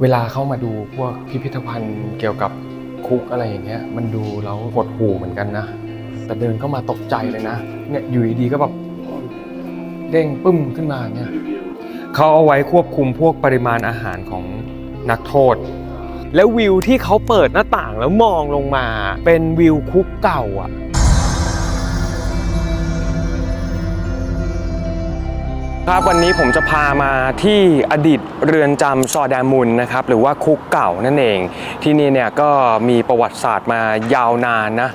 เวลาเข้ามาดูพวกพิพิธภัณฑ์เกี่ยวกับคุกอะไรอย่างเงี้ยมันดูแล้วหดหู่เหมือนกันนะ แต่เดินเข้ามาตกใจเลยนะเนี่ยอยู่ดีๆก็แบบเด้งปึ้มขึ้นมาเนี่ยเขาเอาไว้ควบคุมพวกปริมาณอาหารของนักโทษ แล้ววิวที่เขาเปิดหน้าต่างแล้วมองลงมา เป็นวิวคุกเก่าอะ ครับวันนี้ผมจะพามาที่อดีตเรือนจำซอแดมุนนะครับหรือว่าคุกเก่านั่นเอง ที่นี่เนี่ยก็มีประวัติศาสตร์มายาวนานนะ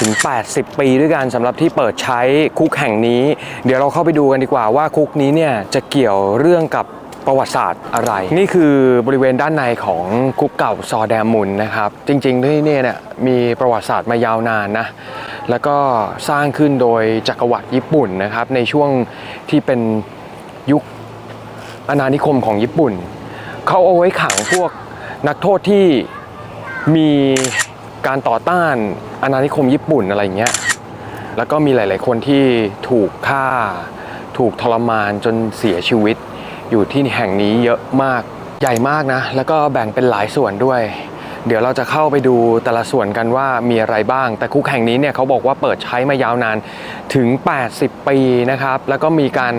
ถึง 80 ปีด้วยกันสำหรับที่เปิดใช้คุกแห่งนี้ เดี๋ยวเราเข้าไปดูกันดีกว่าว่าคุกนี้เนี่ยจะเกี่ยวเรื่องกับประวัติศาสตร์อะไร นี่คือบริเวณด้านในของคุกเก่าซอแดมุนนะครับ จริงๆที่นี่เนี่ยมีประวัติศาสตร์มายาวนานนะ แล้วก็สร้างขึ้นโดยจักรวรรดิญี่ปุ่นนะครับ ในช่วงที่เป็นยุคอาณานิคมของญี่ปุ่น เขาเอาไว้ขังพวกนักโทษที่มีการต่อต้านอาณานิคมญี่ปุ่นอะไรเงี้ย แล้วก็มีหลาย ๆ คนที่ถูกฆ่า ถูกทรมานจนเสียชีวิต อยู่ที่แห่งนี้เยอะมาก ใหญ่มากนะ แล้วก็แบ่งเป็นหลายส่วนด้วย เดี๋ยวเราจะเข้าไปดูแต่ละส่วนกันว่ามีอะไรบ้าง แต่คุกแห่งนี้เนี่ยเขาบอกว่าเปิดใช้มายาวนานถึง 80 ปีนะครับ แล้วก็มีการ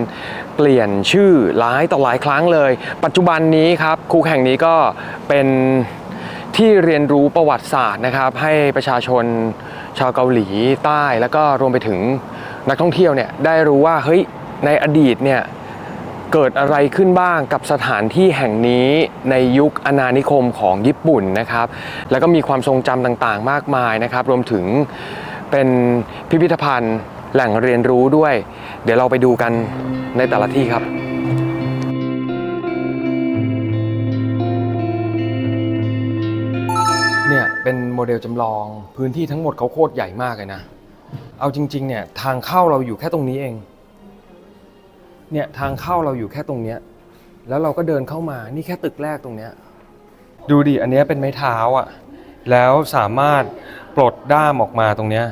เปลี่ยนชื่อหลายต่อหลายครั้งเลย ปัจจุบันนี้ครับคุกแห่งนี้ก็เป็นที่เรียนรู้ประวัติศาสตร์นะครับ ให้ประชาชนชาวเกาหลีใต้ แล้วก็รวมไปถึงนักท่องเที่ยวเนี่ยได้รู้ว่าเฮ้ยในอดีตเนี่ย เกิดอะไรขึ้นบ้างกับสถานที่แห่งนี้ในยุคอาณานิคมของญี่ปุ่นนะครับ แล้วก็มีความทรงจำต่างๆ มากมายนะครับ รวมถึงเป็นพิพิธภัณฑ์แหล่งเรียนรู้ด้วย เดี๋ยวเราไปดูกันในแต่ละที่ครับเนี่ยเป็นโมเดลจำลองพื้นที่ทั้งหมดเขาโคตรใหญ่มากเลยนะ เอาจริงๆเนี่ยทางเข้าเราอยู่แค่ตรงนี้เอง เนี่ยทางเข้าเราอยู่แค่ตรงเนี้ยแล้วเราก็เดินเข้ามานี่แค่ตึกแรกตรงเนี้ยดูดิอันเนี้ยเป็นไม้เท้าอะ แล้วสามารถปลดด้ามออกมาตรงเนี้ย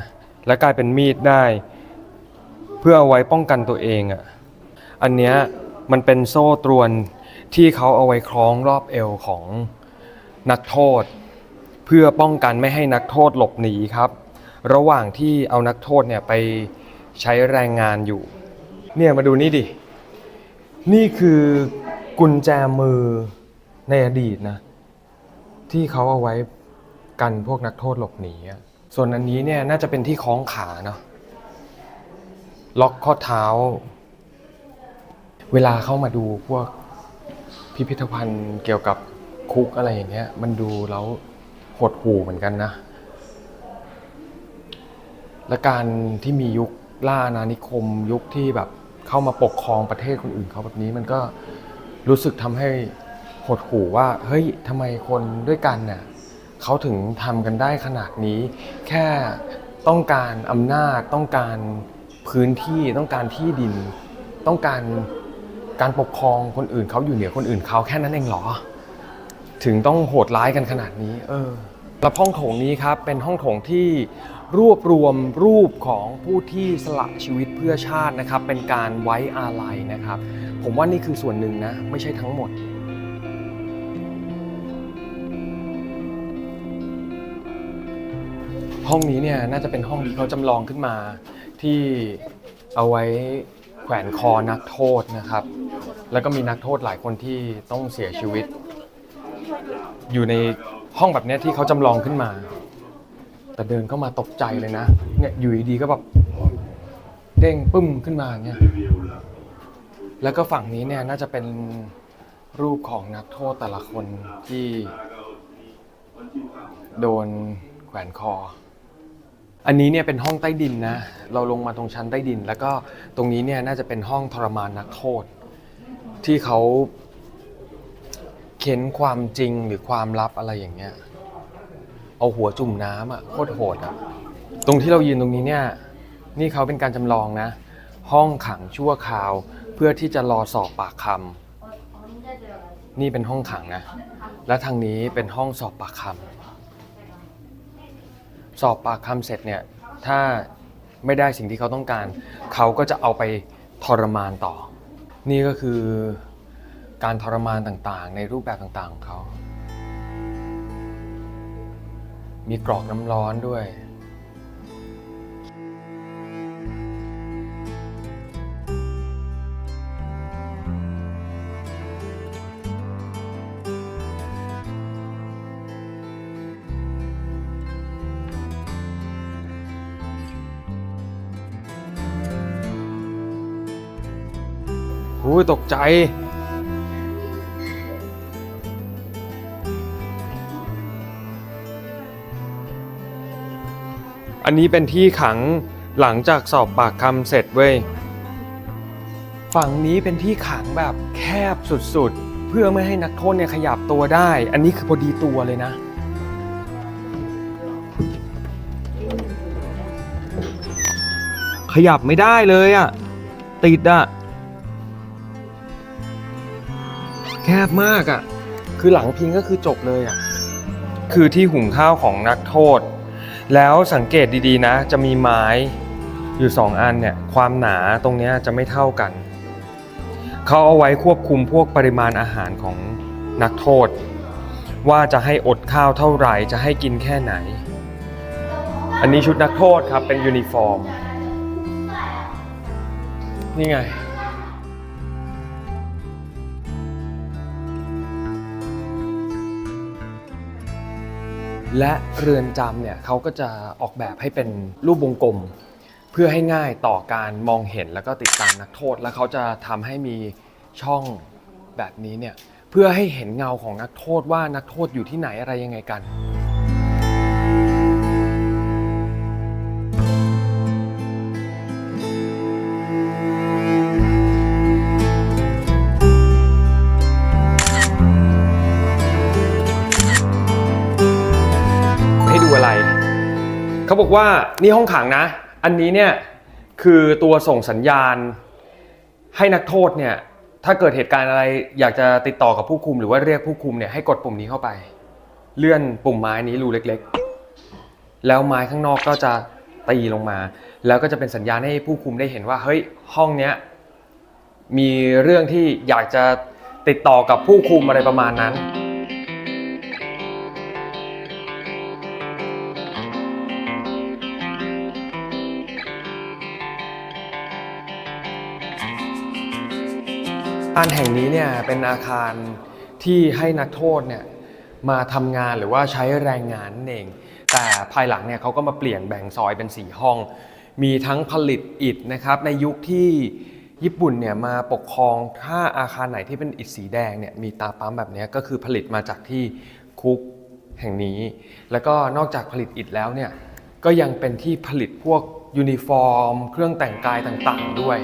แล้วกลายเป็นมีดได้ เพื่อเอาไว้ป้องกันตัวเองอะอันเนี้ยมันเป็นโซ่ตรวนที่เขาเอาไว้คล้องรอบเอวของนักโทษ เพื่อป้องกันไม่ให้นักโทษหลบหนีครับ ระหว่างที่เอานักโทษเนี่ยไปใช้แรงงานอยู่ เนี่ยมาดูนี่ดิ นี่คือกุญแจมือในอดีตนะ ที่เขาเอาไว้กันพวกนักโทษหลบหนีอะส่วนอันนี้เนี่ยน่าจะเป็นที่คล้องขาเนาะล็อกข้อเท้า เวลาเข้ามาดูพวกพิพิธภัณฑ์เกี่ยวกับคุกอะไรอย่างเงี้ย มันดูแล้วหดหู่เหมือนกันนะ และการที่มียุคล่าอาณานิคมยุคที่แบบ เข้ามาปกครองประเทศคนอื่นเขาแบบนี้มันก็รู้สึกทำให้หดหู่ว่า เฮ้ยทำไมคนด้วยกันเนี่ยเขาถึงทำกันได้ขนาดนี้ แค่ต้องการอำนาจต้องการพื้นที่ต้องการที่ดิน ต้องการการปกครองคนอื่นเขาอยู่เหนือคนอื่นเขาแค่นั้นเองเหรอ ถึงต้องโหดร้ายกันขนาดนี้ เออแล้วห้องโถงนี้ครับเป็นห้องโถงที่ รวบรวมรูปของผู้ที่สละชีวิตเพื่อชาตินะครับ เป็นการไว้อาลัยนะครับ ผมว่านี่คือส่วนหนึ่งนะ ไม่ใช่ทั้งหมดห้องนี้เนี่ยน่าจะเป็นห้องที่เขาจำลองขึ้นมาที่เอาไว้แขวนคอนักโทษนะครับ แล้วก็มีนักโทษหลายคนที่ต้องเสียชีวิต อยู่ในห้องแบบนี้ที่เขาจำลองขึ้นมา แต่เดินเข้ามาตกใจเลยนะ เนี่ยอยู่ดีๆก็แบบเด้งปึ้มขึ้นมาเนี่ยแล้วก็ฝั่งนี้เนี่ยน่าจะเป็นรูปของนักโทษแต่ละคนที่โดนแขวนคอ อันนี้เนี่ยเป็นห้องใต้ดินนะ เราลงมาตรงชั้นใต้ดิน แล้วก็ตรงนี้เนี่ยน่าจะเป็นห้องทรมานนักโทษ ที่เขาเค้นความจริงหรือความลับอะไรอย่างเงี้ย เอาหัวจุ่มน้ำอะโคตรโหดอะตรงที่เรายืนตรงนี้เนี่ยนี่เขาเป็นการจำลองนะ ห้องขังชั่วคราวเพื่อที่จะรอสอบปากคำนี่เป็นห้องขังนะ และทางนี้เป็นห้องสอบปากคำสอบปากคำเสร็จเนี่ยถ้าไม่ได้สิ่งที่เขาต้องการ เขาก็จะเอาไปทรมานต่อ นี่ก็คือการทรมานต่างๆ ในรูปแบบต่างๆของเขา มีกรอกน้ำร้อนด้วยอุ้ยตกใจ อันนี้เป็นที่ขังหลังจากสอบปากคำเสร็จเว้ย ฝั่งนี้เป็นที่ขังแบบแคบสุดๆ เพื่อไม่ให้นักโทษเนี่ยขยับตัวได้ อันนี้คือพอดีตัวเลยนะ ขยับไม่ได้เลยอะ่ะติดอะ่ะแคบมากอะ่ะคือหลังพิงก็คือจบเลยอะ่ะคือที่หุงข้าวของนักโทษ แล้วสังเกตดีๆนะ จะมีไม้อยู่สองอันเนี่ยความหนาตรงนี้จะไม่เท่ากัน เขาเอาไว้ควบคุมพวกปริมาณอาหารของนักโทษ ว่าจะให้อดข้าวเท่าไหร่จะให้กินแค่ไหน อันนี้ชุดนักโทษครับเป็นยูนิฟอร์ม นี่ไง และเรือนจำเนี่ยเขาก็จะออกแบบให้เป็นรูปวงกลม เพื่อให้ง่ายต่อการมองเห็นแล้วก็ติดตามนักโทษ แล้วเขาจะทำให้มีช่องแบบนี้เนี่ยเพื่อให้เห็นเงาของนักโทษว่านักโทษอยู่ที่ไหนอะไรยังไงกัน เขาบอกว่านี่ห้องขังนะ อันนี้เนี่ยคือตัวส่งสัญญาณให้นักโทษเนี่ยถ้าเกิดเหตุการณ์อะไรอยากจะติดต่อกับผู้คุมหรือว่าเรียกผู้คุมเนี่ยให้กดปุ่มนี้เข้าไป เลื่อนปุ่มไม้นี้รูเล็กๆ แล้วไม้ข้างนอกก็จะตีลงมา แล้วก็จะเป็นสัญญาณให้ผู้คุมได้เห็นว่า เฮ้ยห้องเนี้ยมีเรื่องที่อยากจะติดต่อกับผู้คุมอะไรประมาณนั้น อาคารแห่งนี้เนี่ยเป็นอาคารที่ให้นักโทษเนี่ยมาทำงานหรือว่าใช้แรงงานนั่นเอง แต่ภายหลังเนี่ยเขาก็มาเปลี่ยนแบ่งซอยเป็น 4 ห้อง มีทั้งผลิตอิฐนะครับในยุคที่ญี่ปุ่นเนี่ยมาปกครองถ้าอาคารไหนที่เป็นอิฐสีแดงเนี่ยมีตาปั๊มแบบนี้ก็คือผลิตมาจากที่คุกแห่งนี้ แล้วก็นอกจากผลิตอิฐแล้วเนี่ยก็ยังเป็นที่ผลิตพวกยูนิฟอร์ม เครื่องแต่งกายต่างๆ ด้วย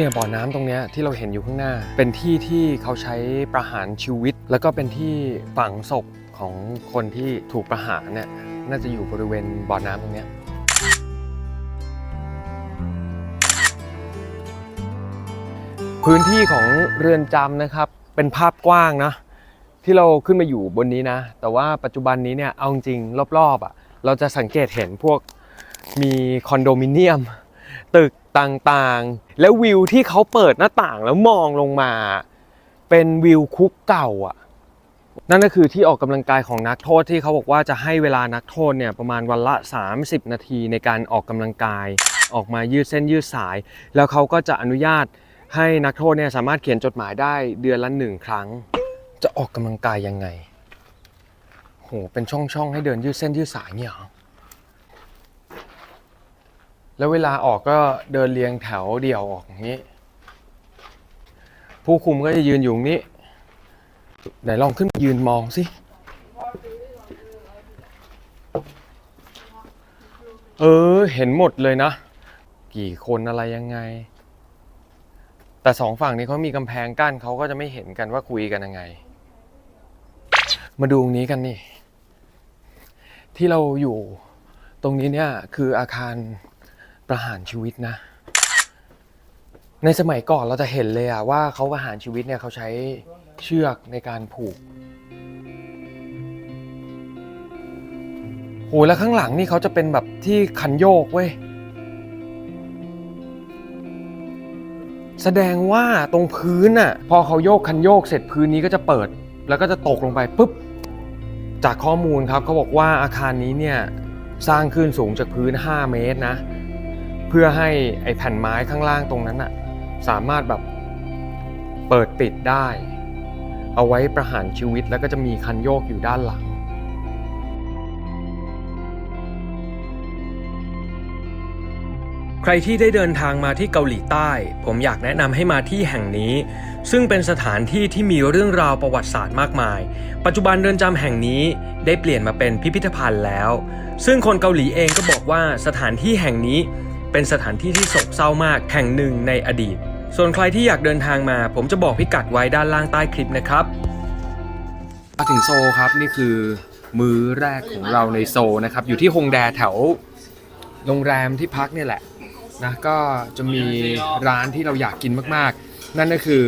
เนี่ยบ่อน้ำตรงนี้ที่เราเห็นอยู่ข้างหน้า เป็นที่ที่เขาใช้ประหารชีวิต แล้วก็เป็นที่ฝังศพของคนที่ถูกประหารเนี่ยน่าจะอยู่บริเวณบ่อน้ำตรงนี้พื้นที่ของเรือนจำนะครับ เป็นภาพกว้างนะที่เราขึ้นมาอยู่บนนี้นะ แต่ว่าปัจจุบันนี้เนี่ยเอาจริงรอบๆอะเราจะสังเกตเห็นพวกมีคอนโดมิเนียม ตึก ต่างๆ แล้ววิวที่เขาเปิดหน้าต่างแล้วมองลงมา เป็นวิวคุกเก่าอะ นั่นก็คือที่ออกกำลังกายของนักโทษที่เขาบอกว่าจะให้เวลานักโทษเนี่ยประมาณวันละ 30 นาทีในการออกกำลังกาย ออกมายืดเส้นยืดสาย แล้วเขาก็จะอนุญาตให้นักโทษเนี่ยสามารถเขียนจดหมายได้เดือนละหนึ่งครั้ง จะออกกำลังกายยังไงโหเป็นช่องๆให้เดินยืดเส้นยืดสายเนี่ยเหรอ แล้วเวลาออกก็เดินเรียงแถวเดี่ยวออกอย่างนี้ ผู้คุมก็จะยืนอยู่ตรงนี้ไหนลองขึ้นยืนมองสิเออ เห็นหมดเลยนะ กี่คนอะไรยังไง แต่สองฝั่งนี้เขามีกำแพงกั้นเขาก็จะไม่เห็นกันว่าคุยกันยังไง มาดูตรงนี้กันนี่ ที่เราอยู่ตรงนี้เนี่ยคืออาคาร ประหารชีวิตนะ ในสมัยก่อนเราจะเห็นเลยอะว่าเขาประหารชีวิตเนี่ยเขาใช้เชือกในการผูกโโอ้ยแล้วข้างหลังนี่เขาจะเป็นแบบที่คันโยกเว้ย แสดงว่าตรงพื้นน่ะพอเขาโยกคันโยกเสร็จพื้นนี้ก็จะเปิด แล้วก็จะตกลงไปปุ๊บจากข้อมูลครับเขาบอกว่าอาคารนี้เนี่ยสร้างขึ้นสูงจากพื้น 5 เมตรนะ เพื่อให้ไอ้แผ่นไม้ข้างล่างตรงนั้นน่ะสามารถแบบเปิดปิดได้ เอาไว้ประหารชีวิตแล้วก็จะมีคันโยกอยู่ด้านหลัง ใครที่ได้เดินทางมาที่เกาหลีใต้ ผมอยากแนะนำให้มาที่แห่งนี้ ซึ่งเป็นสถานที่ที่มีเรื่องราวประวัติศาสตร์มากมาย ปัจจุบันเรือนจำแห่งนี้ได้เปลี่ยนมาเป็นพิพิธภัณฑ์แล้ว ซึ่งคนเกาหลีเองก็บอกว่าสถานที่แห่งนี้ เป็นสถานที่ที่โศกเศร้ามากแห่งหนึ่งในอดีต ส่วนใครที่อยากเดินทางมา ผมจะบอกพิกัดไว้ด้านล่างใต้คลิปนะครับมาถึงโซครับนี่คือมื้อแรกของเราในโซนะครับ อยู่ที่ฮงแดแถวโรงแรมที่พักเนี่ยแหละนะก็จะมีร้านที่เราอยากกินมากๆ นั่นก็คือ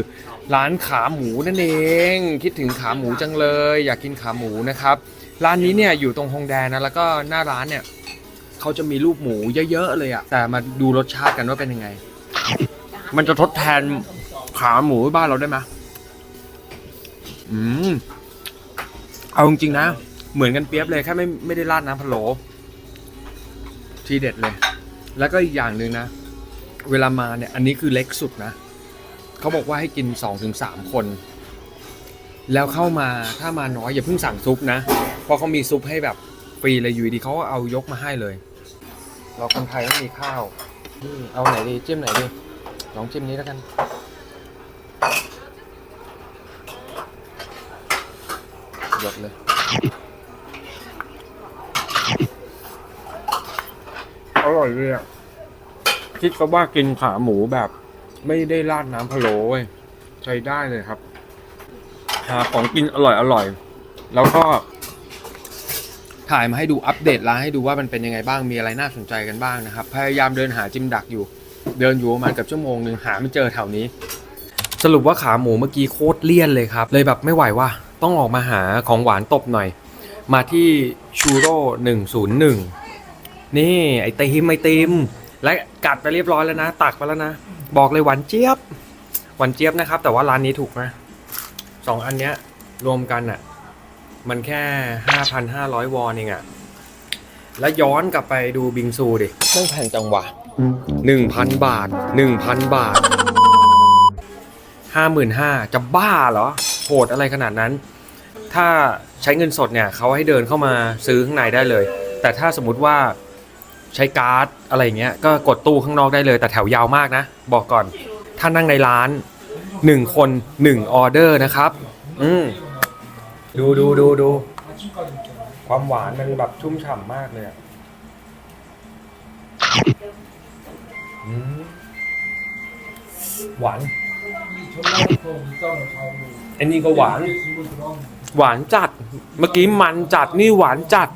ร้านขาหมูนั่นเอง คิดถึงขาหมูจังเลย อยากกินขาหมูนะครับ ร้านนี้เนี่ยอยู่ตรงฮงแดนะแล้วก็หน้าร้านเนี่ย เขาจะมีรูปหมูเยอะๆเลยอะแต่มาดูรสชาติกันว่าเป็นยังไง มันจะทดแทนขาหมูบ้านเราได้ไหมอืม เอาจริงๆนะ เหมือนกันเปียบเลยแค่ไม่ไม่ได้ราดน้ำพะโล้ทีเด็ดเลย แล้วก็อีกอย่างหนึ่งนะ เวลามาเนี่ย อันนี้คือเล็กสุดนะ เขาบอกว่าให้กิน2องถึงสามคน แล้วเข้ามาถ้ามาน้อยอย่าเพิ่งสั่งซุปนะ เพราะเขามีซุปให้แบบฟรีเลยอยู่ดีเขาก็เอายกมาให้เลย เราคนไทยต้องมีข้าวเอาไหนดีจิ้มไหนดีลองจิ้มนี้แล้วกัน หยดเลยอร่อยเลยอะคิดก็ว่ากินขาหมูแบบ ไม่ได้ราดน้ำพะโล้เว้ยใช้ได้เลยครับ หาของกินอร่อยอร่อย แล้วก็ ถ่ายมาให้ดูอัปเดตร้านให้ดูว่ามันเป็นยังไงบ้างมีอะไรน่าสนใจกันบ้างนะครับ พยายามเดินหาจิมดักอยู่ เดินอยู่ประมาณเกับชั่วโมงหนึ่งหาไม่เจอแถวนี้ สรุปว่าขาหมูเมื่อกี้โคตรเลี่ยนเลยครับ เลยแบบไม่ไหวว่าต้องออกมาหาของหวานตบหน่อย มาที่ชูโร่101 นี่ไอติมไอติม และกัดไปเรียบร้อยแล้วนะ ตักไปแล้วนะ บอกเลยหวานเจี๊ยบ หวานเจี๊ยบนะครับ แต่ว่าร้านนี้ถูกนะสองอันเนี้ยรวมกันอะ่ะ มันแค่ 5,500 วอนเองอะ่ะแล้วย้อนกลับไปดูบิงซูดิเรื่องแผ่นจังหวะ 1,000 บาท 1,000 บาท 55,000จะบ้าเหรอโหดอะไรขนาดนั้น ถ้าใช้เงินสดเนี่ยเขาให้เดินเข้ามาซื้อข้างในได้เลย แต่ถ้าสมมุติว่าใช้การ์ดอะไรเงี้ยก็กดตู้ข้างนอกได้เลยแต่แถวยาวมากนะ บอกก่อน ถ้านั่งในร้าน 1 คน 1 ออเดอร์นะครับ อืม ดูดูดูดูความหวานมันแบบชุ่มฉ่ำมากเลยอะอืมหวานอันนี้ก็หวาน หวานจัด เมื่อกี้มันจัดนี่หวานจัด